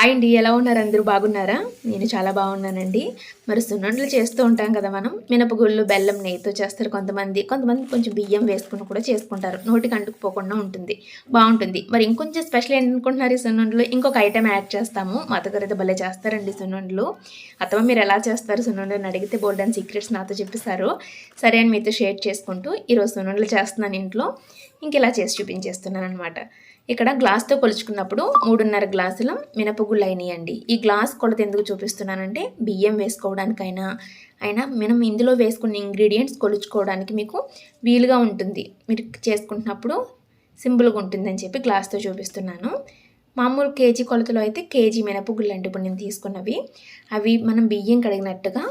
Hi అండి ఎలా ఉన్నారు? అందరూ బాగున్నారా? నేను చాలా బాగున్నానండి. మరి సున్నుండలు చేస్తూ ఉంటాం కదా మనం. మినపగుళ్ళు బెల్లం నెయ్యితో చేస్తారు కొంతమంది. కొంతమంది కొంచెం బియ్యం వేసుకుని కూడా చేసుకుంటారు. నోటికి అంటుకుపోకుండా ఉంటుంది. బాగుంటుంది. మరి ఇంకొంచెం స్పెషల్ ఏంటనుకుంటున్నారు ఈ సున్నుండలు? ఇంకొక ఐటెం యాడ్ చేస్తాము. మా అత్తగారు అయితే భలే చేస్తారండి సున్నుండలు. అథవా మీరు ఎలా చేస్తారు సున్నుండలు అడిగితే బోల్డ్ అండ్ సీక్రెట్స్ నాతో చెప్పిస్తారు సరే అని మీతో షేర్ చేసుకుంటూ ఈరోజు సున్నుండలు చేస్తున్నాను ఇంట్లో. ఇంక ఇలా చేసి చూపించేస్తున్నాను అనమాట ఇక్కడ గ్లాస్తో కొలుచుకున్నప్పుడు మూడున్నర గ్లాసుల మినపగుళ్ళు అయినాయండి ఈ గ్లాస్ కొలత ఎందుకు చూపిస్తున్నానంటే బియ్యం వేసుకోవడానికైనా అయినా మనం ఇందులో వేసుకున్న ఇంగ్రీడియంట్స్ కొలుచుకోవడానికి మీకు వీలుగా ఉంటుంది. మీరు చేసుకుంటున్నప్పుడు సింపుల్గా ఉంటుందని చెప్పి గ్లాస్తో చూపిస్తున్నాను. మామూలు కేజీ కొలతలో అయితే కేజీ మినపగుళ్ళు అంటే ఇప్పుడు నేను తీసుకున్నవి. అవి మనం బియ్యం కడిగినట్టుగా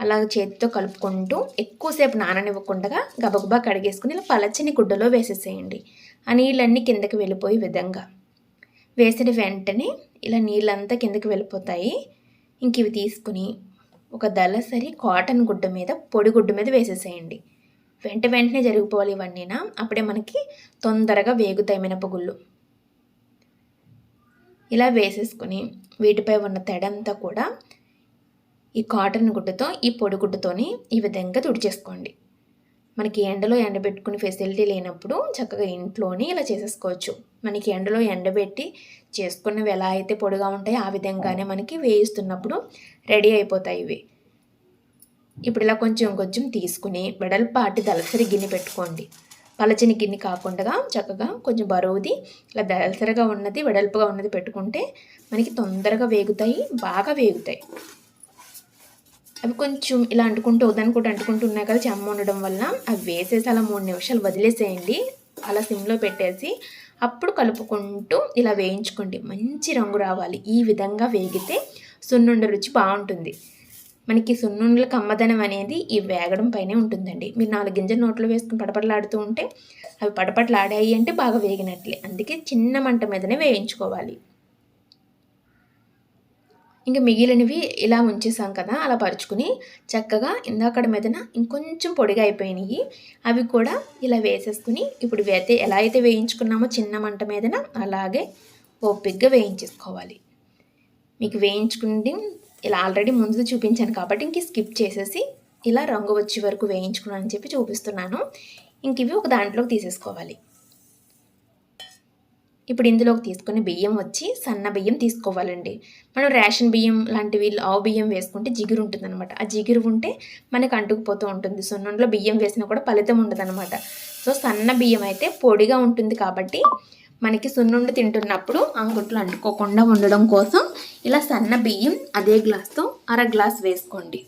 అలా చేతితో కలుపుకుంటూ ఎక్కువసేపు నాననివ్వకుండా గబగబా కడిగేసుకుని ఇలా పలచని గుడ్డలో వేసేసేయండి. ఆ నీళ్ళన్నీ కిందకి వెళ్ళిపోయే విధంగా. వేసిన వెంటనే ఇలా నీళ్ళంతా కిందకి వెళ్ళిపోతాయి. ఇంక ఇవి తీసుకుని ఒక దళసరి కాటన్ గుడ్డ మీద పొడి గుడ్డ మీద వేసేసేయండి. వెంట వెంటనే జరిగిపోవాలి ఇవన్నీనా? అప్పుడే మనకి తొందరగా వేగుతాయి మినపగుళ్ళు. ఇలా వేసేసుకుని వీటిపై ఉన్న తెడంతా కూడా ఈ కాటన్ గుడ్డతో ఈ పొడి గుడ్డతోని ఈ విధంగా తుడిచేసుకోండి. మనకి ఎండలో ఎండబెట్టుకునే ఫెసిలిటీ లేనప్పుడు చక్కగా ఇంట్లోనే ఇలా చేసేసుకోవచ్చు. మనకి ఎండలో ఎండబెట్టి చేసుకున్నవి ఎలా అయితే పొడిగా ఉంటాయో ఆ విధంగానే మనకి వేయిస్తున్నప్పుడు రెడీ అయిపోతాయి ఇవి. ఇప్పుడు ఇలా కొంచెం కొంచెం తీసుకుని వెడల్పాటి దళసరి గిన్నె పెట్టుకోండి. పలచని గిన్నె కాకుండా చక్కగా కొంచెం బరువుది ఇలా దళసరిగా ఉన్నది వెడల్పుగా ఉన్నది పెట్టుకుంటే మనకి తొందరగా వేగుతాయి బాగా వేగుతాయి. అవి కొంచెం ఇలా అంటుకుంటూ కూడా అంటుకుంటూ ఉన్నాయి కదా చెమ్మ ఉండడం వల్ల అవి వేసేసి అలా మూడు నిమిషాలు వదిలేసేయండి. అలా సిమ్లో పెట్టేసి అప్పుడు కలుపుకుంటూ ఇలా వేయించుకోండి. మంచి రంగు రావాలి. ఈ విధంగా వేగితే సున్నుండ రుచి బాగుంటుంది. మనకి సున్నుండల కమ్మదనం అనేది ఈ వేగడం పైనే ఉంటుందండి. మీరు నాలుగు గింజలు నోట్లో వేసుకుని పడపడలాడుతూ ఉంటే అవి పడపడలాడాయి అంటే బాగా వేగినట్లే. అందుకే చిన్న మంట మీదనే వేయించుకోవాలి. ఇంకా మిగిలినవి ఇలా ఉంచేసాం కదా అలా పరుచుకుని చక్కగా ఇందాకడ మీదన ఇంకొంచెం పొడిగా అయిపోయినాయి. అవి కూడా ఇలా వేసేసుకుని ఇప్పుడు అయితే ఎలా అయితే వేయించుకున్నామో చిన్న మంట మీదన అలాగే ఓపిగ్గా వేయించేసుకోవాలి. మీకు వేయించుకుంటే ఇలా ఆల్రెడీ ముందు చూపించాను కాబట్టి ఇంక స్కిప్ చేసేసి ఇలా రంగు వచ్చే వరకు వేయించుకున్నాను అని చెప్పి చూపిస్తున్నాను. ఇంక ఇవి ఒక దాంట్లోకి తీసేసుకోవాలి. ఇప్పుడు ఇందులోకి తీసుకుని బియ్యం వచ్చి సన్న బియ్యం తీసుకోవాలండి. మనం రేషన్ బియ్యం లాంటివి ఆవు బియ్యం వేసుకుంటే జిగురు ఉంటుంది అనమాట ఆ జిగురు ఉంటే మనకు అంటుకుపోతూ ఉంటుంది. సున్నుండలో బియ్యం వేసినా కూడా ఫలితం ఉండదన్నమాట. సో సన్న బియ్యం అయితే పొడిగా ఉంటుంది కాబట్టి మనకి సున్నుండ తింటున్నప్పుడు అంగుట్లు అంటుకోకుండా ఉండడం కోసం ఇలా సన్న బియ్యం అదే గ్లాస్తో అర గ్లాస్ వేసుకోండి.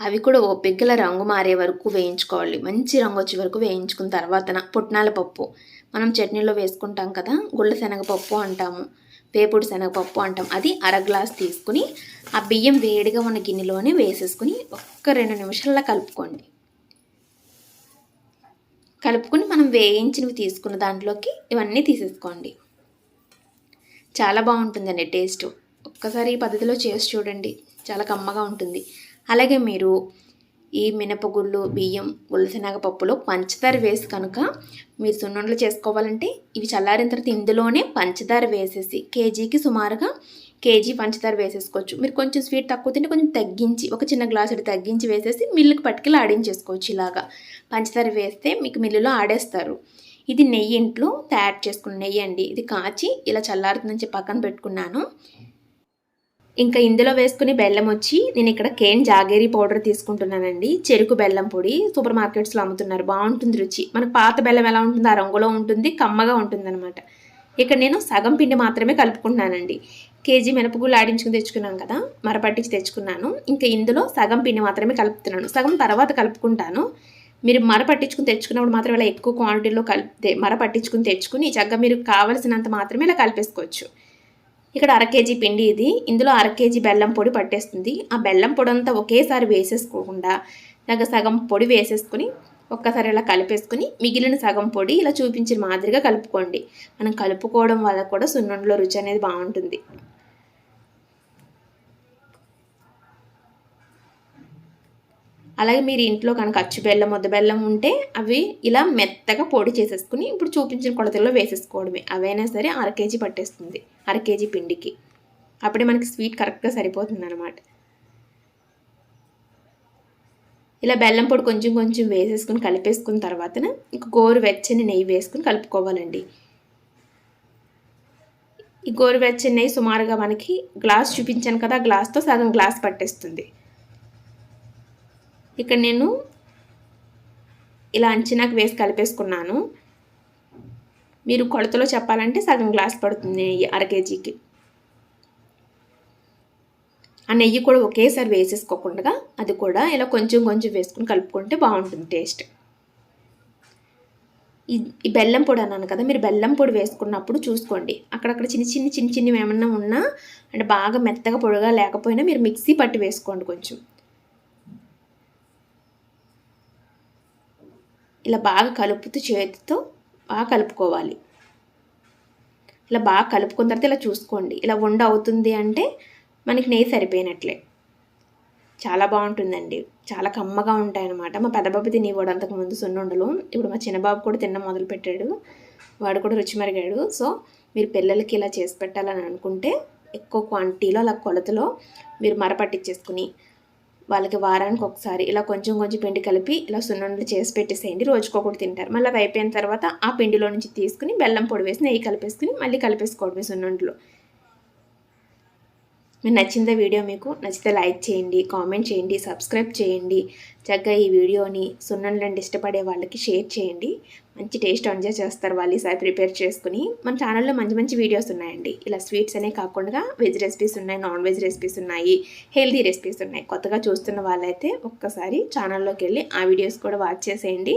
అవి కూడా ఓ రంగు మారే వరకు వేయించుకోవాలి. మంచి రంగు వచ్చే వరకు వేయించుకున్న తర్వాత పుట్నాల పప్పు. మనం చట్నీలో వేసుకుంటాం కదా గుళ్ళ శనగపప్పు అంటాము వేపుడు శనగపప్పు అంటాం అది అర గ్లాస్ తీసుకుని ఆ బియ్యం వేడిగా ఉన్న గిన్నెలోనే వేసేసుకుని ఒక్క రెండు నిమిషాల్లో కలుపుకోండి. కలుపుకుని మనం వేయించినవి తీసుకున్న దాంట్లోకి ఇవన్నీ తీసేసుకోండి. చాలా బాగుంటుందండి టేస్ట్. ఒక్కసారి ఈ పద్ధతిలో చేసి చూడండి. చాలా కమ్మగా ఉంటుంది. అలాగే మీరు ఈ మినపగుళ్ళు బియ్యం ఉలసినగ పప్పులో పంచదార వేసి కనుక మీరు సున్నుండలు చేసుకోవాలంటే ఇవి చల్లారిన తర్వాత ఇందులోనే పంచదార వేసేసి కేజీకి సుమారుగా కేజీ పంచదార వేసేసుకోవచ్చు. మీరు కొంచెం స్వీట్ తక్కువ తింటే కొంచెం తగ్గించి ఒక చిన్న గ్లాసు తగ్గించి వేసేసి మిల్లుకి పట్టుకెళ్ళి ఆడించేసుకోవచ్చు ఇలాగా. పంచదార వేస్తే మీకు మిల్లులో ఆడేస్తారు. ఇది నెయ్యి ఇంట్లో తయారు చేసుకున్న నెయ్యి అండి. ఇది కాచి ఇలా చల్లారుతుందని పక్కన పెట్టుకున్నాను. ఇంకా ఇందులో వేసుకుని బెల్లం వచ్చి నేను ఇక్కడ కేన్ జాగేరీ పౌడర్ తీసుకుంటున్నానండి. చెరుకు బెల్లం పొడి సూపర్ మార్కెట్స్లో అమ్ముతున్నారు. బాగుంటుంది రుచి. మనకు పాత బెల్లం ఎలా ఉంటుంది ఆ రంగులో ఉంటుంది కమ్మగా ఉంటుంది అనమాట ఇక్కడ నేను సగం పిండి మాత్రమే కలుపుకుంటున్నానండి. కేజీ మినపగుళ్ళు ఆడించుకుని తెచ్చుకున్నాను కదా మరపట్టించి తెచ్చుకున్నాను. ఇంకా ఇందులో సగం పిండి మాత్రమే కలుపుతున్నాను. సగం తర్వాత కలుపుకుంటాను. మీరు మర పట్టించుకుని తెచ్చుకున్నప్పుడు మాత్రం ఇలా ఎక్కువ క్వాంటిటీలో కలిపితే మర పట్టించుకుని తెచ్చుకుని చక్కగా మీరు కావలసినంత మాత్రమే ఇలా కలిపేసుకోవచ్చు. ఇక్కడ అర కేజీ పిండి ఇది. ఇందులో అర కేజీ బెల్లం పొడి పట్టేస్తుంది. ఆ బెల్లం పొడి అంతా ఒకేసారి వేసేసుకోకుండా దగ్గర సగం పొడి వేసేసుకుని ఒక్కసారి ఇలా కలిపేసుకుని మిగిలిన సగం పొడి ఇలా చూపించిన మాదిరిగా కలుపుకోండి. మనం కలుపుకోవడం వల్ల కూడా సున్నుండలో రుచి అనేది బాగుంటుంది. అలాగే మీరు ఇంట్లో కనుక అచ్చు బెల్లం ముద్ద బెల్లం ఉంటే అవి ఇలా మెత్తగా పొడి చేసేసుకుని ఇప్పుడు చూపించిన కొలతల్లో వేసేసుకోవడమే. అవైనా సరే అర కేజీ పట్టేస్తుంది. అర కేజీ పిండికి. అప్పుడే మనకి స్వీట్ కరెక్ట్గా సరిపోతుంది అనమాట ఇలా బెల్లం పొడి కొంచెం కొంచెం వేసేసుకుని కలిపేసుకున్న తర్వాత ఇంక గోరు వెచ్చని నెయ్యి వేసుకుని కలుపుకోవాలండి. ఈ గోరువెచ్చని నెయ్యి సుమారుగా మనకి గ్లాస్ చూపించాను కదా గ్లాస్తో సగం గ్లాస్ పట్టేస్తుంది. ఇక్కడ నేను ఇలా అంచనాకు వేసి కలిపేసుకున్నాను. మీరు కొలతలో చెప్పాలంటే సగం గ్లాస్ పడుతుంది నెయ్యి అర కేజీకి. ఆ నెయ్యి కూడా ఒకేసారి వేసేసుకోకుండా అది కూడా ఇలా కొంచెం కొంచెం వేసుకుని కలుపుకుంటే బాగుంటుంది టేస్ట్. ఈ బెల్లం పొడి అన్నాను కదా మీరు బెల్లం పొడి వేసుకున్నప్పుడు చూసుకోండి. అక్కడక్కడ చిన్న చిన్న చిన్న చిన్నవి ఏమన్నా ఉన్నా అంటే బాగా మెత్తగా పొడిగా లేకపోయినా మీరు మిక్సీ పట్టి వేసుకోండి కొంచెం. ఇలా బాగా కలుపుతూ చేతితో బాగా కలుపుకోవాలి. ఇలా బాగా కలుపుకున్న తర్వాత ఇలా చూసుకోండి. ఇలా వండ అవుతుంది అంటే మనకి నెయ్యి సరిపోయినట్లే. చాలా బాగుంటుందండి. చాలా కమ్మగా ఉంటాయి అనమాట మా పెద్దబాబు తినేవాడు అంతకుముందు సున్నుండలు. ఇప్పుడు మా చిన్నబాబు కూడా తిన్న మొదలు పెట్టాడు వాడు కూడా రుచి మరిగాడు. సో మీరు పిల్లలకి ఇలా చేసి పెట్టాలని అనుకుంటే ఎక్కువ క్వాంటిటీలో అలా కొలతలో మీరు మరపట్టించేసుకుని వాళ్ళకి వారానికి ఒకసారి ఇలా కొంచెం కొంచెం పిండి కలిపి ఇలా సున్నుండలు చేసి పెట్టేసేయండి. రోజుకొకటి తింటారు. మళ్ళీ అవి అయిపోయిన తర్వాత ఆ పిండిలో నుంచి తీసుకుని బెల్లం పొడి వేసి నెయ్యి కలిపేసుకుని మళ్ళీ కలిపేసుకోవడమే సున్నుండలు మీకు నచ్చిందా వీడియో మీకు నచ్చితే లైక్ చేయండి కామెంట్ చేయండి సబ్స్క్రైబ్ చేయండి. చక్కగా ఈ వీడియోని సున్నుండలండి ఇష్టపడే వాళ్ళకి షేర్ చేయండి. మంచి టేస్ట్ ఎంజాయ్ చేస్తారు వాళ్ళు ఈసారి ప్రిపేర్ చేసుకుని. మన ఛానల్లో మంచి మంచి వీడియోస్ ఉన్నాయండి. ఇలా స్వీట్స్ అనే కాకుండా వెజ్ రెసిపీస్ ఉన్నాయి నాన్ వెజ్ రెసిపీస్ ఉన్నాయి హెల్దీ రెసిపీస్ ఉన్నాయి. కొత్తగా చూస్తున్న వాళ్ళైతే ఒక్కసారి ఛానల్లోకి వెళ్ళి ఆ వీడియోస్ కూడా వాచ్ చేసేయండి.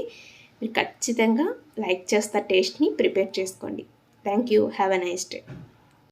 మీరు ఖచ్చితంగా లైక్ చేస్తారు టేస్ట్ని ప్రిపేర్ చేసుకోండి. Thank you. Have a nice day.